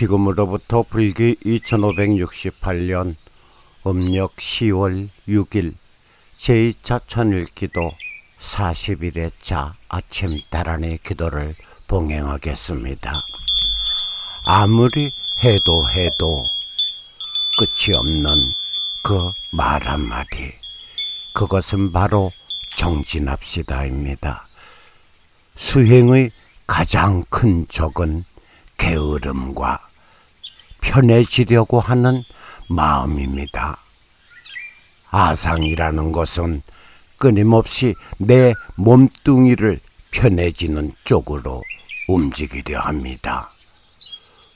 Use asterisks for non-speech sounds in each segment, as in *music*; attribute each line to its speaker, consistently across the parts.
Speaker 1: 지금으로부터 불기 2568년 음력 10월 6일 제2차 천일기도 40일의 자 아침 달안의 기도를 봉행하겠습니다. 아무리 해도 해도 끝이 없는 그 말 한마디 그것은 바로 정진합시다입니다. 수행의 가장 큰 적은 게으름과 편해지려고 하는 마음입니다. 아상이라는 것은 끊임없이 내 몸뚱이를 편해지는 쪽으로 움직이려 합니다.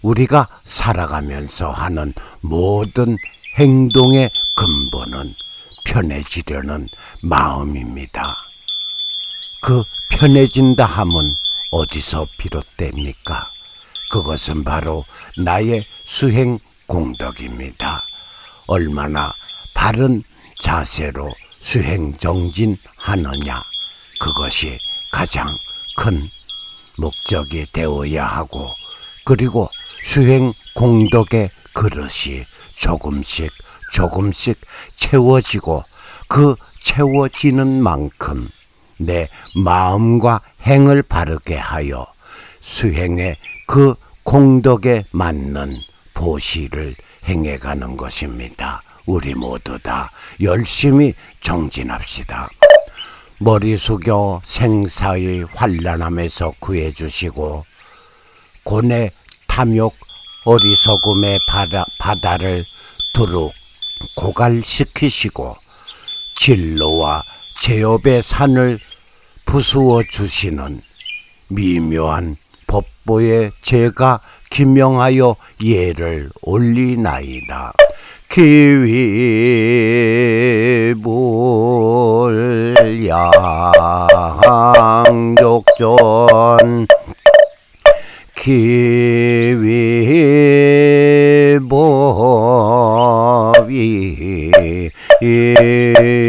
Speaker 1: 우리가 살아가면서 하는 모든 행동의 근본은 편해지려는 마음입니다. 그 편해진다 함은 어디서 비롯됩니까? 그것은 바로 나의 수행 공덕입니다. 얼마나 바른 자세로 수행 정진하느냐 그것이 가장 큰 목적이 되어야 하고 그리고 수행 공덕의 그릇이 조금씩 조금씩 채워지고 그 채워지는 만큼 내 마음과 행을 바르게 하여 수행의 그 공덕에 맞는 보시를 행해가는 것입니다. 우리 모두 다 열심히 정진합시다. 머리 숙여 생사의 환란함에서 구해주시고 고뇌 탐욕 어리석음의 바다, 바다를 두루 고갈시키시고 진로와 제업의 산을 부수어 주시는 미묘한 법보에 제가 기명하여 예를 올리나이다. 기위불양족전 기위법이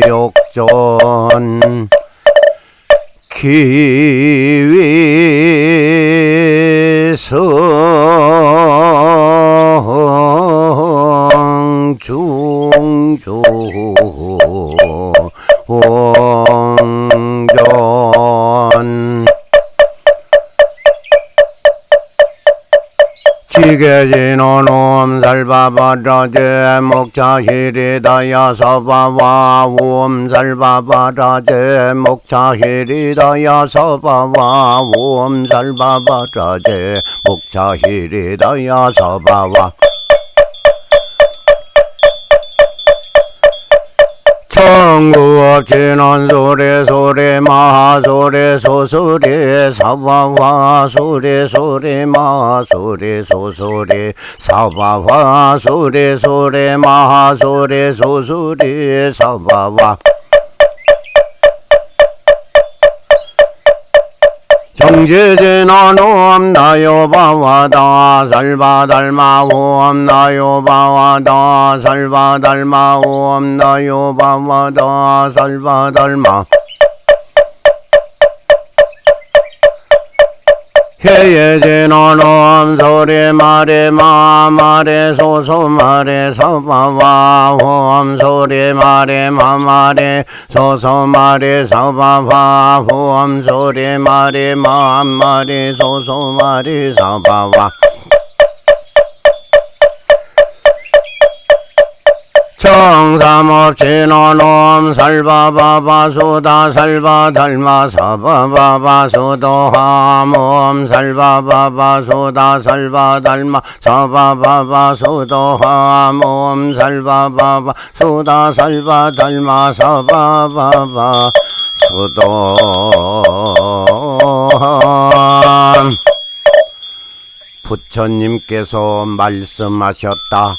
Speaker 1: 욕전 기 위 지게지노 놈 살바바라제 목차히리다야 서바와 옴 살바바라제 목차히리다야 서바와 옴 살바바라제 목차히리다야 서바와 청구업진원 소리 소리 마소리 소소리 사바와 소리 소리 마소리 소소리 사바와 소리 소리 마소리 소소리 사바와 정제제나놈 나요바와다 살바달마옴 나요바와다 살바달마옴 나요바와다 살바달마 해예제나놈 소리 말에 마 말에 소소 말에 서바와 홈 소리 말에 마 말에 소소 말에 서바와 홈 소리 말에 마 말에 소소 말에 서바와 청삼업진호놈 살바바바 수다 살바 달마 사바바바 수도하몸 살바바바 수다 살바 달마 사바바바 수도함 부처님께서 말씀하셨다.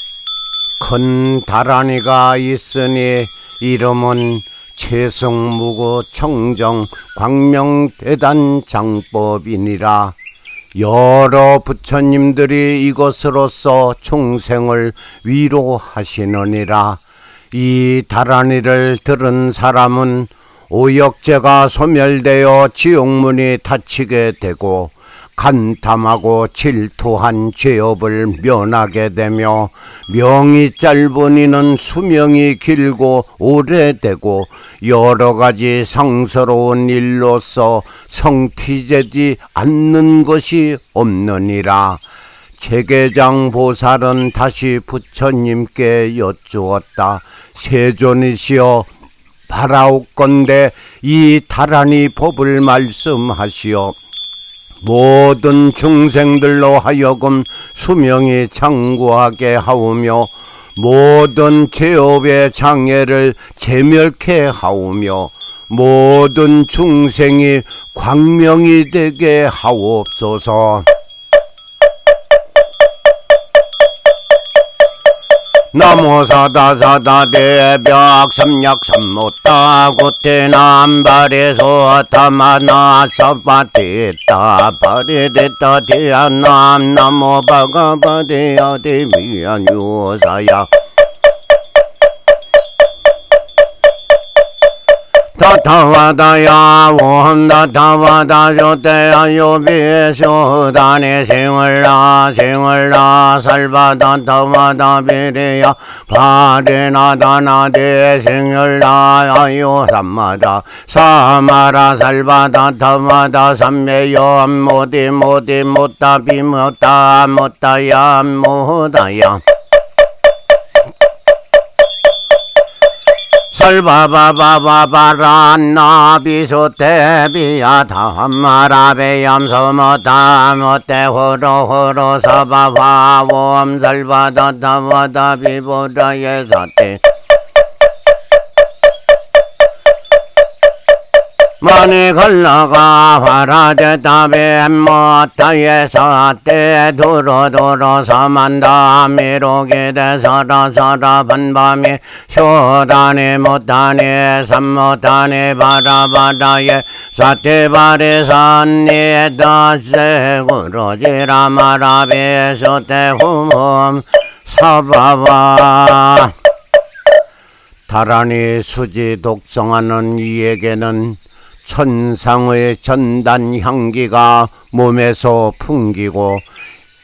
Speaker 1: 큰 다란이가 있으니 이름은 최승무고 청정 광명대단 장법이니라. 여러 부처님들이 이것으로서 충생을 위로하시느니라. 이 다란이를 들은 사람은 오역제가 소멸되어 지옥문이 닫히게 되고 간탐하고 질투한 죄업을 면하게 되며 명이 짧은 이는 수명이 길고 오래되고 여러 가지 상스러운 일로서 성티되지 않는 것이 없느니라. 제계장 보살은 다시 부처님께 여쭈었다. 세존이시여 바라옵건대 이 다란이 법을 말씀하시오. 모든 중생들로 하여금 수명이 장구하게 하오며 모든 제업의 장애를 제멸케 하오며 모든 중생이 광명이 되게 하옵소서. 나모 사다 사다 대벽 삼약 삼모타 구태 남발에서 타마나 사바티타 바리데타 대한남 나모 바가바데야 대미안 유사야 타타와다야 원다타와다 조대야 요비쇼다니 생을라 생을라 살바다 타와다 비리야 바리나다나데 생을라 아요 삼마다 사마라 살바다 타와다 삼매요 모디 모디 못다 비못다 못다야 못다야 설바바바바바라 비소테비야 담마라베얌 서모타 모테 호로호로 서바바옴 설바다타와다 비보다예 사테 만이 걸러가 화라제다베 못다예 사때 두루두루 서만다 미로게 대서라 서라 반밤이 쇼다니 못다니 삼못다니 바라바다예 사태바리 산니 다세 구로지라 소태 후몸 서바바 다란이 수지 독성하는 이에게는 천상의 전단 향기가 몸에서 풍기고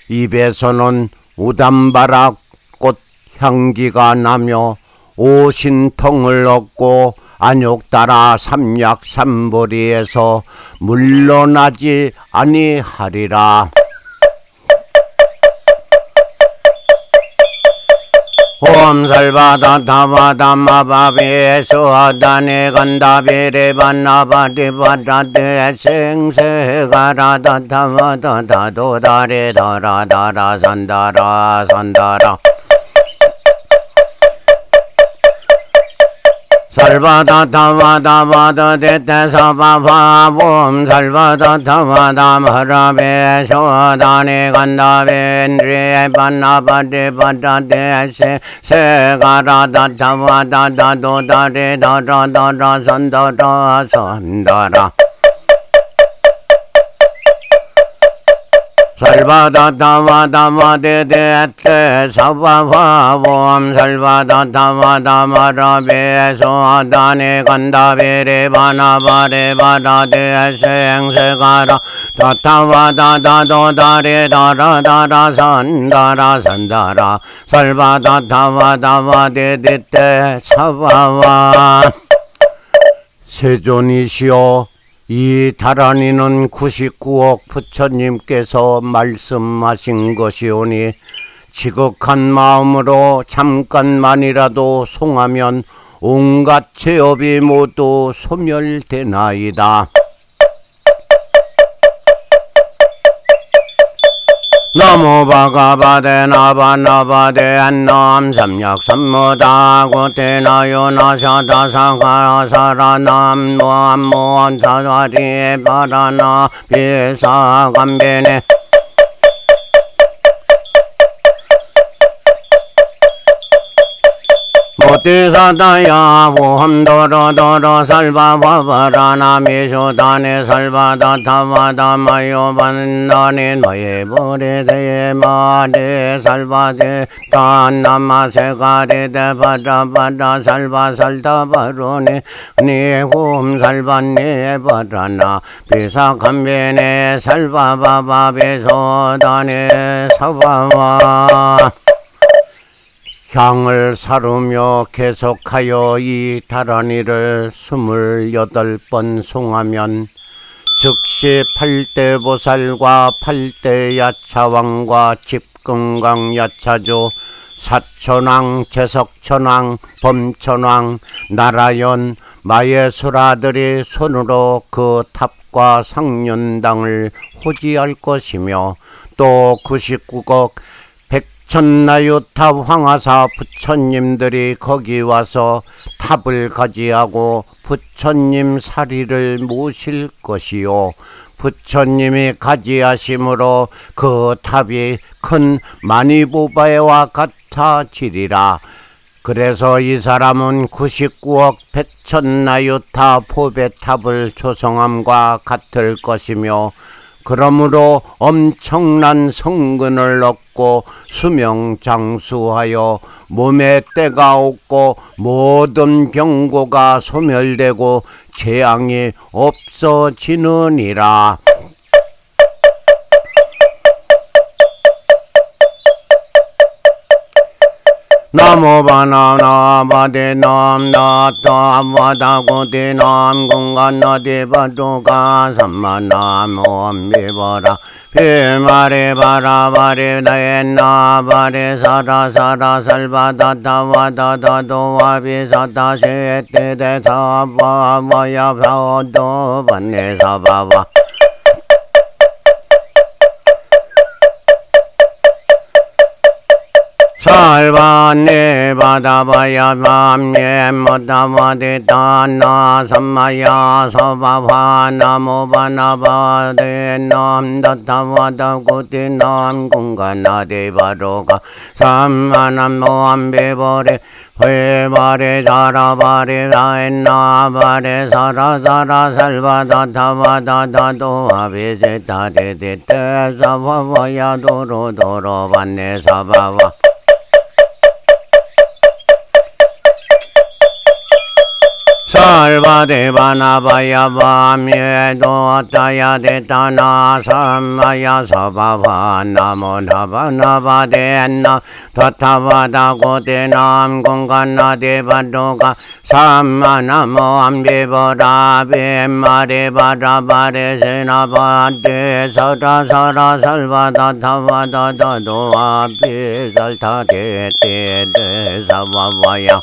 Speaker 1: 입에서는 우담바락 꽃 향기가 나며 오신통을 얻고 안욕 따라 삼약 삼보리에서 물러나지 아니하리라. 옴 살바다 타바다 마바비 수하다 니 간다비리 반나바디 바다데 생세가라 다 타바다 다도다리 다라다라 산다라 산다라 살바다 타바다 바다 데테 사바바 옴 살바다 타바다 마라베 소다니 간다벤리 반나바디 바다데세 세가라다 타바다 다도다리 다라다라 산다라 산다라 살바다 타바다 마데데테 사바바봄 살바다 타바다 마라베 소다니 간다베레 바나바레 바다데 생세가라 타타바다 다도다리 다라다라 산다라 산다라 살바다 타바다 마데데테 사바바. 세존이시여 이 다란이는 99억 부처님께서 말씀하신 것이오니 지극한 마음으로 잠깐만이라도 송하면 온갖 죄업이 모두 소멸되나이다. 너무 바가바데 나바나바데 안남 삼약 삼무다 고테 나요 나 샤다 사가라 사라남 모암모암 사다리 바라나. 비사 감베네 오티사다야 옴도로도로 살바바바라 나미쇼다네 살바다 타바다 마요 반다니 너의 보리대 마데 살바데 단나마세 가리데 바다바다 살바 살다 바로니 니홈 살바니 바라나 비사감베네 살바바바 비소다네 사바와 향을 사르며 계속하여 이 다란이를 스물여덟 번 송하면 즉시 팔대보살과 팔대야차왕과 집금강 야차조 사천왕 제석천왕 범천왕 나라연 마예수라들이 손으로 그 탑과 상륜당을 호지할 것이며 또 99곡 천나유탑 황하사 부처님들이 거기 와서 탑을 가지하고 부처님 사리를 모실 것이요. 부처님이 가지하심으로 그 탑이 큰 마니보바에와 같아지리라. 그래서 이 사람은 99억 백천나유타 포배탑을 조성함과 같을 것이며 그러므로 엄청난 성근을 얻고 수명 장수하여 몸에 때가 없고 모든 병고가 소멸되고 재앙이 없어지느니라. 나모 바나나 바데 남나타 바다고데 남공간나데 바도가 삼마나모 암비버라 비마레 바 라바레 나엔나 바레 사라 사라 살바다타 와다다도 와비사타 세테데 사바바야 사오도 반네 사바바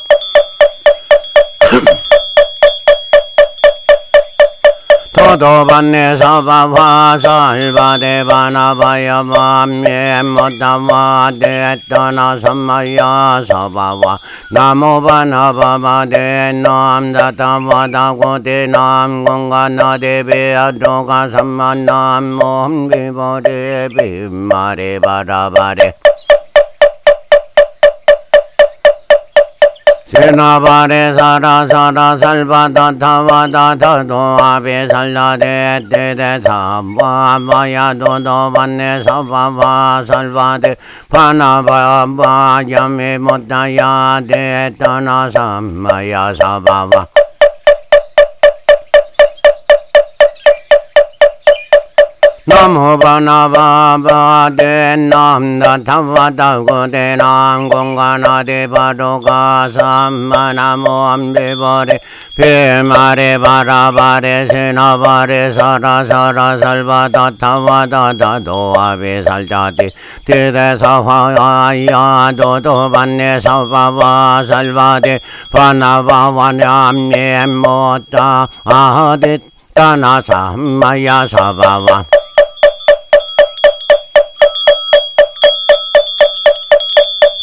Speaker 1: 살바네 바다바야 밤예 못다바데 다나 삼마야 서바바 나모바나바데 남다타바 சேனாபாரே சாரா சாரா சல்வா தவா தோ ஆபே சல்லாதே தேதே சாம்பாயா தோ தோ வன்னே சவா சல்வாதே பனபாபாயமே முத்தயா தே தனா சம்மயா சபாவா 레 자라바레 라엔나바레 사라사라 살바다 타바다 다도 아베세 타데데테 사바바야 도로도로 반네 사바바 살바데바나바야 밤예도 따야데타나 삼마야 서바바 나모나바나바데나 타타바다고데남 공간나데바도가 삼마나모 암비보라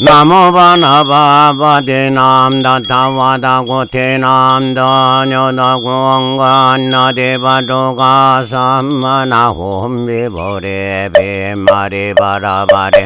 Speaker 1: နာမောဘာနာဘာပတိနမ်တတဝါဒကိုထေနမ်တောညောတကုံကနာတေဘတောကသမ္မနာဟောမေဘောရေဘေမာရေဘာရာဘာရေ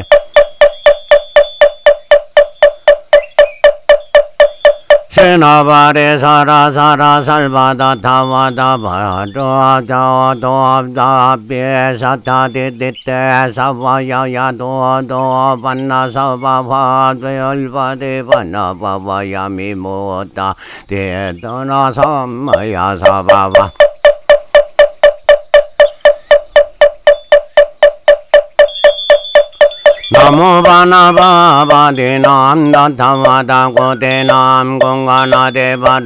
Speaker 1: 세나바레 사라 사라 살바다 타와다 바도 자도 다비에 사타 디디테 사와야야 도도 반나 사바바 되얼바데 반나 바바야미 모다 데도나 삼마야 사바바 나무 바나 바바디 남다 타와다 고대 남 공가나 대바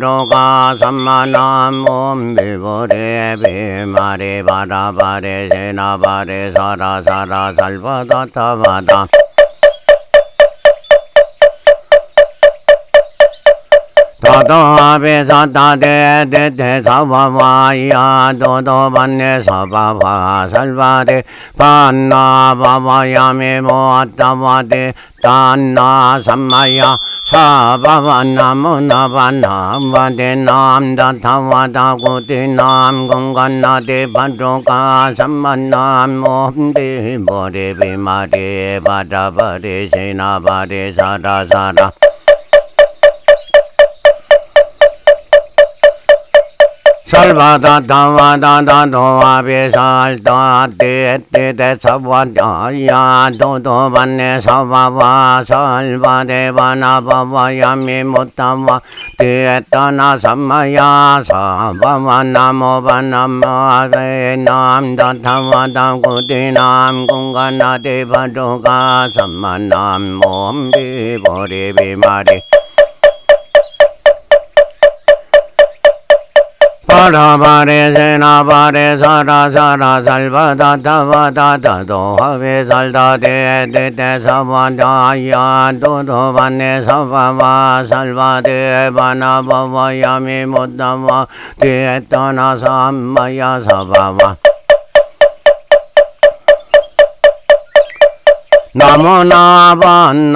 Speaker 1: 다다베 사다데 데데 사바바야 도도 반네 사바바 살바데 반나 바바야메 모아타바데 단나 삼마야 사바바 나무 나바나 바데 남다 타와다 고데 남 공간나데 바도가 삼만남 몸데 보레 비마데 바다바데 세나바데 사라 사라 살바다 다와다다 도와비 살다 떼떼떼 사와야야 도도반네 사바바 살바데 바나바바 야미 못타와 떼따나 삼마야 사바바 나모바나마베 남다 타와다 구디남 공간나데 바도가 삼만남 몸비 보리비 마리 바라바레 세나바레 사라 사라 살바다 타바다 타도 하베 살다 데데데 사바다야 도도 반네 사바바 살 பாடாபாரே சேனாபாரே சாரா சாரா சல்வதா தவதா ததோ ஹவே சல்தாதே திட்டே சவாந்தாயா தோதோ வன்னே சவவா சல்வாதே வனபவயாமி முத்தவா தேத்தன சம்மய சபவா 나무나반나나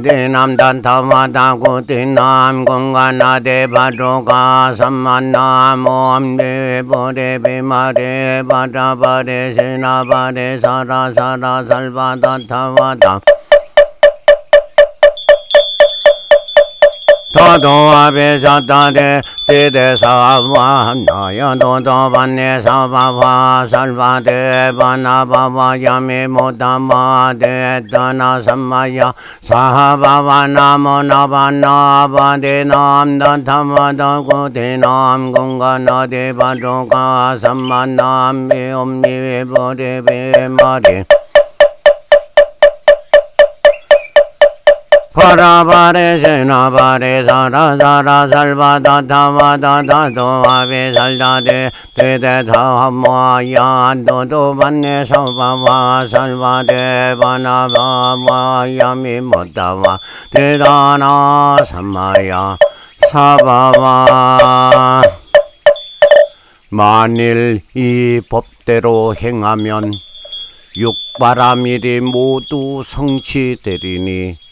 Speaker 1: 대남단타마다고 대남 공간나 대바도가 삼만나무 엄대 보레 비마레 바다바레 세나바레 사라사라 살바다 타와다 도도아베 자타데 데데 사와 나야 도도 반네 사바바 살바데 바나바바 야메 모다마 데다나 삼마야 사바바 나모 나바 바라바레 세나바레 사라 사라 살바다 타마다 다도 아베 살다데 데데 사모야 도도 반네 사바바 살바데 바나바바 야미 못다와 대다나 삼마야 사바바 만일 이 법대로 행하면 육바라밀이 모두 성취되리니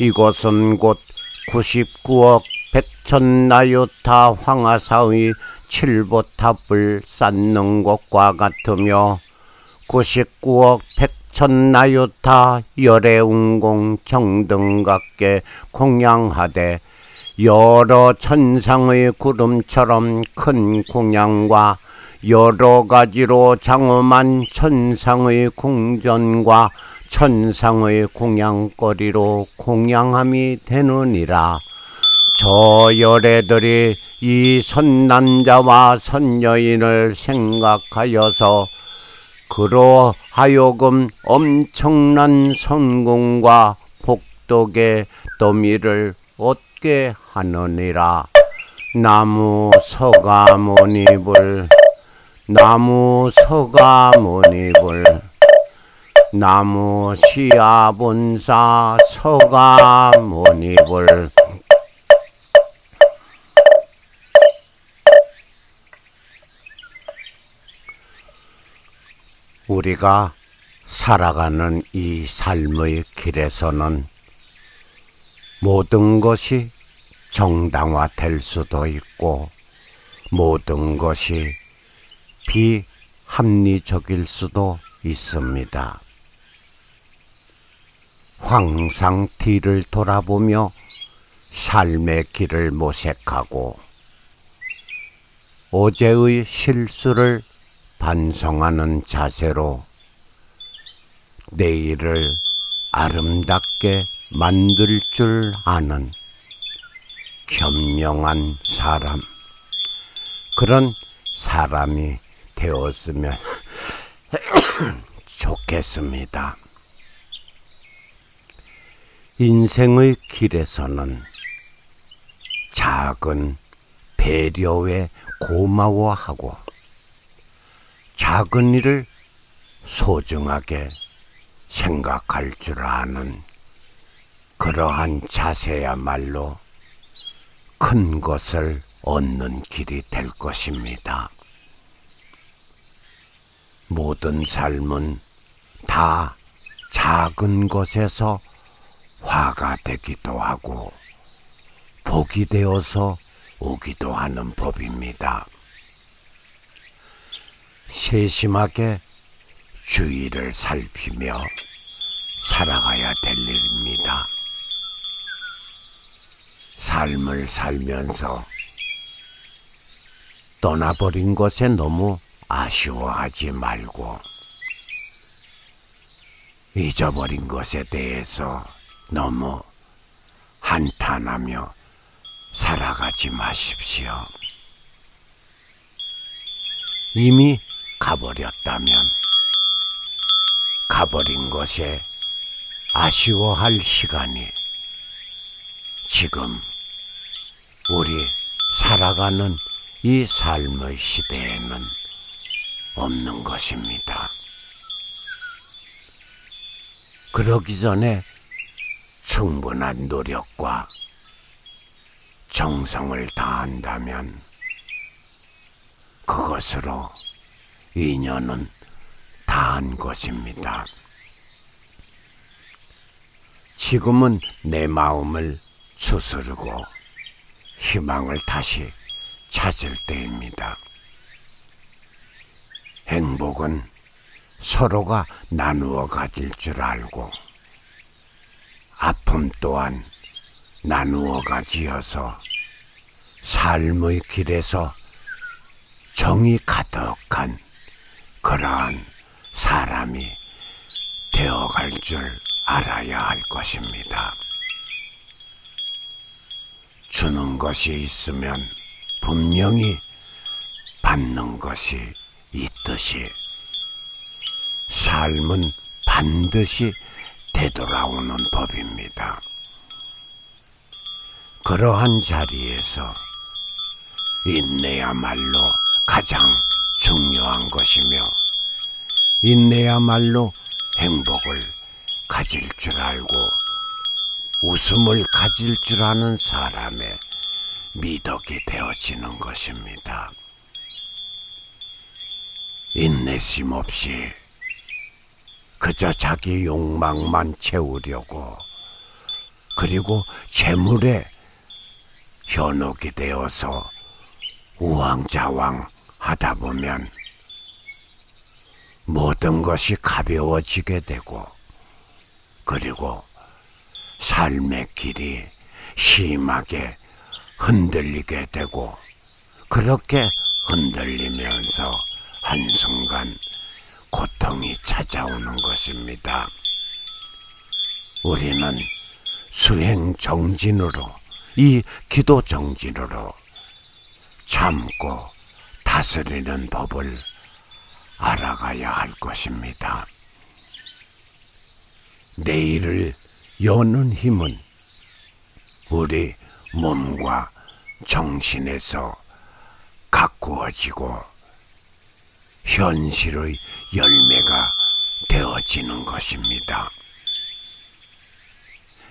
Speaker 1: 이곳은 곧 99억 백천나요타 황하사의 칠보탑을 쌓는 곳과 같으며 99억 백천나요타 열애운공 정등각계 공양하되 여러 천상의 구름처럼 큰 공양과 여러 가지로 장엄한 천상의 궁전과 천상의 공양거리로 공양함이 되느니라. 저 열애들이 이 선남자와 선여인을 생각하여서 그로 하여금 엄청난 성공과 복덕의 더미를 얻게 하느니라. 나무 서가모니불 나무 서가모니불 나무 시아본사 서가 모니불 우리가 살아가는 이 삶의 길에서는 모든 것이 정당화될 수도 있고 모든 것이 비합리적일 수도 있습니다. 황상 뒤를 돌아보며 삶의 길을 모색하고 어제의 실수를 반성하는 자세로 내일을 아름답게 만들 줄 아는 현명한 사람. 그런 사람이 되었으면 *coughs* 좋겠습니다. 인생의 길에서는 작은 배려에 고마워하고 작은 일을 소중하게 생각할 줄 아는 그러한 자세야말로 큰 것을 얻는 길이 될 것입니다. 모든 삶은 다 작은 것에서 화가 되기도 하고 복이 되어서 오기도 하는 법입니다. 세심하게 주위를 살피며 살아가야 될 일입니다. 삶을 살면서 떠나버린 것에 너무 아쉬워하지 말고 잊어버린 것에 대해서 너무 한탄하며 살아가지 마십시오. 이미 가버렸다면 가버린 것에 아쉬워할 시간이 지금 우리 살아가는 이 삶의 시대에는 없는 것입니다. 그러기 전에 충분한 노력과 정성을 다한다면 그것으로 인연은 다한 것입니다. 지금은 내 마음을 추스르고 희망을 다시 찾을 때입니다. 행복은 서로가 나누어 가질 줄 알고 아픔 또한 나누어 가지어서 삶의 길에서 정이 가득한 그러한 사람이 되어갈 줄 알아야 할 것입니다. 주는 것이 있으면 분명히 받는 것이 있듯이 삶은 반드시 되돌아오는 법입니다. 그러한 자리에서 인내야말로 가장 중요한 것이며 인내야말로 행복을 가질 줄 알고 웃음을 가질 줄 아는 사람의 미덕이 되어지는 것입니다. 인내심 없이 그저 자기 욕망만 채우려고. 그리고 재물에 현혹이 되어서 우왕좌왕 하다 보면 모든 것이 가벼워지게 되고 그리고 삶의 길이 심하게 흔들리게 되고 그렇게 흔들리면서 한순간 고통이 찾아오는 것입니다. 우리는 수행 정진으로 이 기도 정진으로 참고 다스리는 법을 알아가야 할 것입니다. 내일을 여는 힘은 우리 몸과 정신에서 가꾸어지고 현실의 열매가 되어지는 것입니다.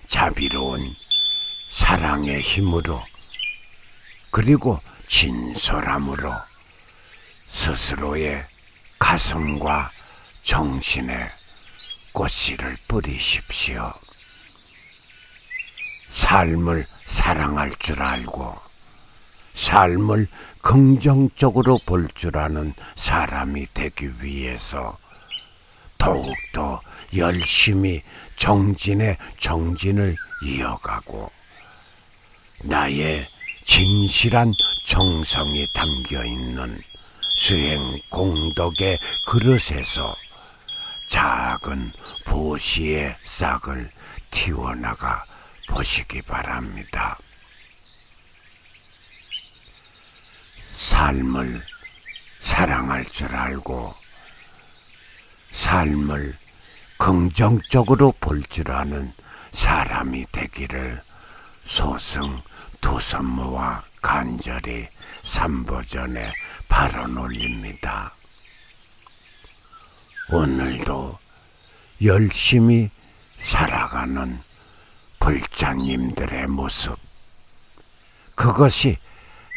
Speaker 1: 자비로운 사랑의 힘으로 그리고 진솔함으로 스스로의 가슴과 정신에 꽃씨를 뿌리십시오. 삶을 사랑할 줄 알고 삶을 긍정적으로 볼 줄 아는 사람이 되기 위해서 더욱더 열심히 정진의 정진을 이어가고 나의 진실한 정성이 담겨 있는 수행 공덕의 그릇에서 작은 보시의 싹을 튀어나가 보시기 바랍니다. 삶을 사랑할 줄 알고 삶을 긍정적으로 볼 줄 아는 사람이 되기를 소승 두 선모와 간절히 삼보전에 발언 올립니다. 오늘도 열심히 살아가는 불자님들의 모습 그것이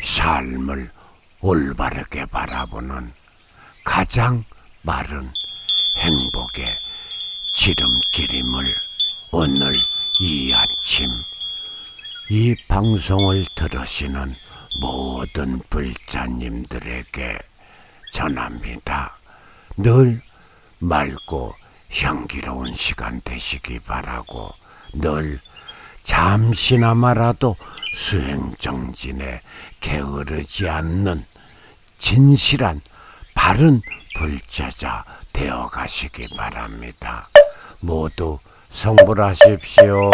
Speaker 1: 삶을 올바르게 바라보는 가장 마른 행복의 지름길임을 오늘 이 아침 이 방송을 들으시는 모든 불자님들에게 전합니다. 늘 맑고 향기로운 시간 되시기 바라고 늘 잠시나마라도 수행 정진에 게으르지 않는 진실한 바른 불자자 되어 가시기 바랍니다. 모두 성불하십시오.